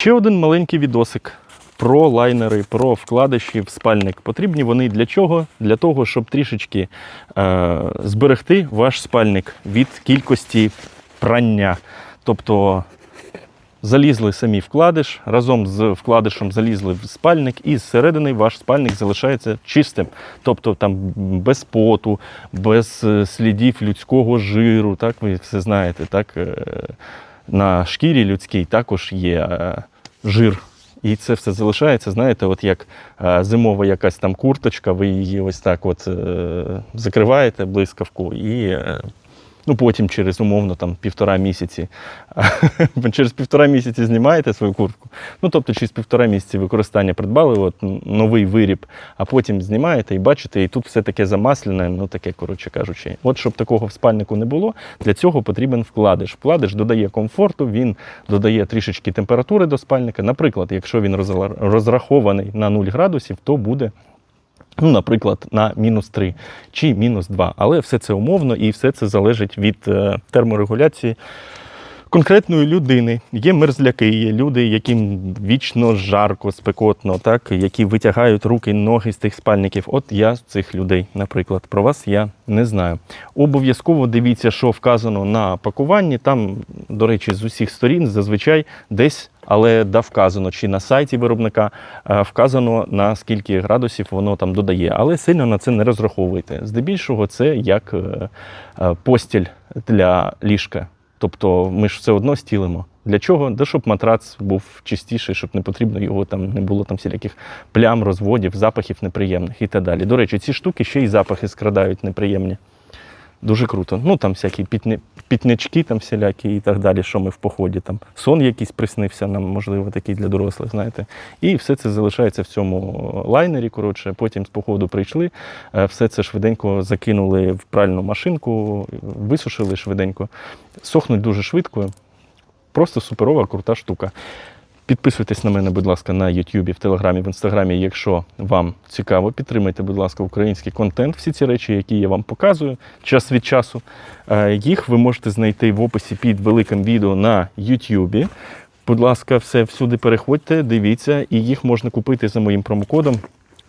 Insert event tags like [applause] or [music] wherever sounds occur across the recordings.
Ще один маленький відосик про лайнери, про вкладиші в спальник. Потрібні вони для чого? Для того, щоб трішечки е, зберегти ваш спальник від кількості прання. Тобто залізли самі вкладиш, разом з вкладишем залізли в спальник, і зсередини ваш спальник залишається чистим. Тобто там без поту, без е, слідів людського жиру. Так, ви все знаєте, так, е, на шкірі людській також є е, жир. І це все залишається, знаєте, от як е, зимова якась там курточка, ви її ось так от е, закриваєте блискавку і ну, потім через умовно там півтора місяці, [laughs] через півтора місяці знімаєте свою куртку. Ну, тобто через півтора місяці використання придбали от, новий виріб, а потім знімаєте і бачите, і тут все таке замаслене, ну таке, коротше кажучи. От щоб такого в спальнику не було, для цього потрібен вкладиш. Вкладиш додає комфорту, він додає трішечки температури до спальника. Наприклад, якщо він розрахований на 0 градусів, то буде ну, наприклад, на мінус 3 чи мінус 2. Але все це умовно і все це залежить від е, терморегуляції конкретної людини. Є мерзляки, є люди, яким вічно жарко, спекотно, так, які витягають руки, ноги з тих спальників. От я з цих людей, наприклад, про вас я не знаю. Обов'язково дивіться, що вказано на пакуванні. Там, до речі, з усіх сторін зазвичай десь. Але да вказано, чи на сайті виробника е, вказано на скільки градусів воно там додає, але сильно на це не розраховуйте. Здебільшого це як е, е, постіль для ліжка. Тобто ми ж все одно стілимо. Для чого? Да, щоб матрац був чистіший, щоб не потрібно його там не було там всіляких плям, розводів, запахів неприємних і так далі. До речі, ці штуки ще й запахи скрадають неприємні. Дуже круто. Ну там всякі пітни, пітнички там всілякі і так далі, що ми в поході. Там сон якийсь приснився нам, можливо, такий для дорослих, знаєте. І все це залишається в цьому лайнері. Коротше, потім з походу прийшли, е, все це швиденько закинули в пральну машинку, висушили швиденько. Сохнуть дуже швидко. Просто суперова, крута штука. Підписуйтесь на мене, будь ласка, на YouTube, в Телеграмі, в Інстаграмі, якщо вам цікаво. Підтримайте, будь ласка, український контент. Всі ці речі, які я вам показую час від часу. Е, Їх ви можете знайти в описі під великим відео на YouTube. Будь ласка, все всюди переходьте, дивіться, і їх можна купити за моїм промокодом.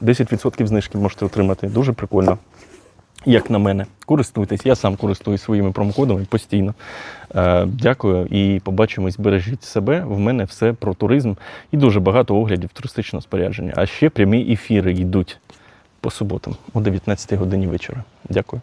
10% знижки можете отримати. Дуже прикольно. Як на мене, користуйтесь. Я сам користуюсь своїми промокодами постійно. Е, дякую і побачимось. Бережіть себе. В мене все про туризм і дуже багато оглядів туристичного спорядження. А ще прямі ефіри йдуть по суботам о 19 годині вечора. Дякую.